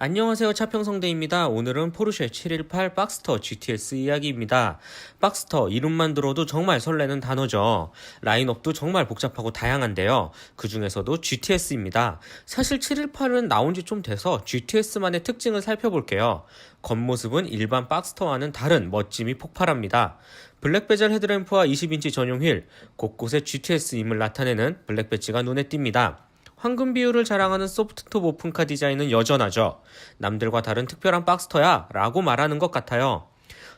안녕하세요. 차평성대입니다. 오늘은 포르쉐 718 박스터 GTS 이야기입니다. 박스터 이름만 들어도 정말 설레는 단어죠. 라인업도 정말 복잡하고 다양한데요. 그 중에서도 GTS입니다. 사실 718은 나온 지 좀 돼서 GTS만의 특징을 살펴볼게요. 겉모습은 일반 박스터와는 다른 멋짐이 폭발합니다. 블랙 베젤 헤드램프와 20인치 전용 휠, 곳곳에 GTS임을 나타내는 블랙 배지가 눈에 띕니다. 황금 비율을 자랑하는 소프트톱 오픈카 디자인은 여전하죠. 남들과 다른 특별한 박스터야 라고 말하는 것 같아요.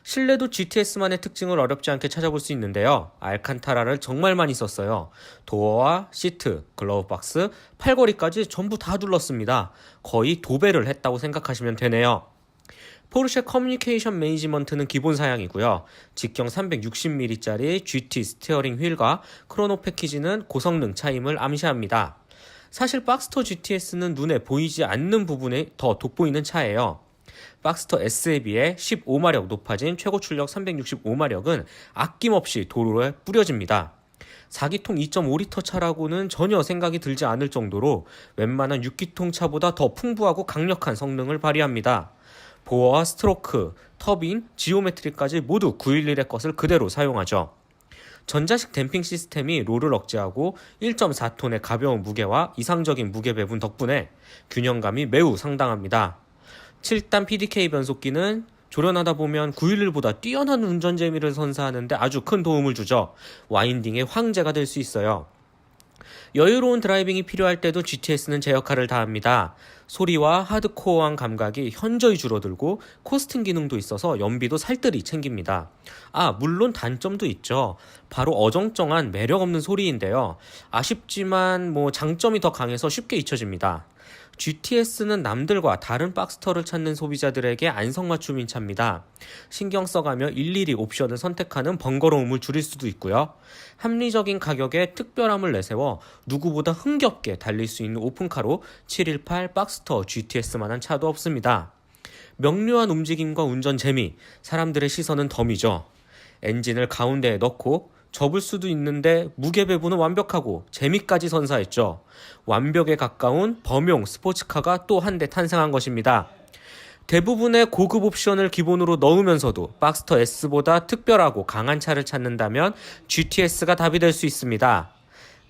실내도 GTS만의 특징을 어렵지 않게 찾아볼 수 있는데요. 알칸타라를 정말 많이 썼어요. 도어와 시트, 글러브 박스, 팔걸이까지 전부 다 둘렀습니다. 거의 도배를 했다고 생각하시면 되네요. 포르쉐 커뮤니케이션 매니지먼트는 기본 사양이고요. 직경 360mm짜리 GT 스티어링 휠과 크로노 패키지는 고성능 차임을 암시합니다. 사실 박스터 GTS는 눈에 보이지 않는 부분에 더 돋보이는 차예요. 박스터 S에 비해 15마력 높아진 최고 출력 365마력은 아낌없이 도로에 뿌려집니다. 4기통 2.5리터 차라고는 전혀 생각이 들지 않을 정도로 웬만한 6기통 차보다 더 풍부하고 강력한 성능을 발휘합니다. 보어와 스트로크, 터빈, 지오메트리까지 모두 911의 것을 그대로 사용하죠. 전자식 댐핑 시스템이 롤을 억제하고 1.4톤의 가벼운 무게와 이상적인 무게 배분 덕분에 균형감이 매우 상당합니다. 7단 PDK 변속기는 조련하다 보면 911보다 뛰어난 운전 재미를 선사하는데 아주 큰 도움을 주죠. 와인딩의 황제가 될 수 있어요. 여유로운 드라이빙이 필요할 때도 GTS는 제 역할을 다합니다. 소리와 하드코어한 감각이 현저히 줄어들고 코스팅 기능도 있어서 연비도 살뜰히 챙깁니다. 아, 물론 단점도 있죠. 바로 어정쩡한 매력 없는 소리인데요. 아쉽지만 뭐 장점이 더 강해서 쉽게 잊혀집니다. GTS는 남들과 다른 박스터를 찾는 소비자들에게 안성맞춤인 차입니다. 신경 써가며 일일이 옵션을 선택하는 번거로움을 줄일 수도 있고요. 합리적인 가격에 특별함을 내세워 누구보다 흥겹게 달릴 수 있는 오픈카로 718 박스 터 GTS만한 차도 없습니다. 명료한 움직임과 운전 재미, 사람들의 시선은 덤이죠. 엔진을 가운데에 넣고 접을 수도 있는데 무게 배분은 완벽하고 재미까지 선사했죠. 완벽에 가까운 범용 스포츠카가 또 한 대 탄생한 것입니다. 대부분의 고급 옵션을 기본으로 넣으면서도 박스터 S보다 특별하고 강한 차를 찾는다면 GTS가 답이 될 수 있습니다.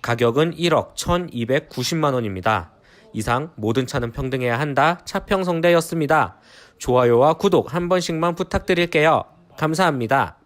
가격은 1억 1290만 원입니다. 이상 모든 차는 평등해야 한다. 차평성대였습니다. 좋아요와 구독 한 번씩만 부탁드릴게요. 감사합니다.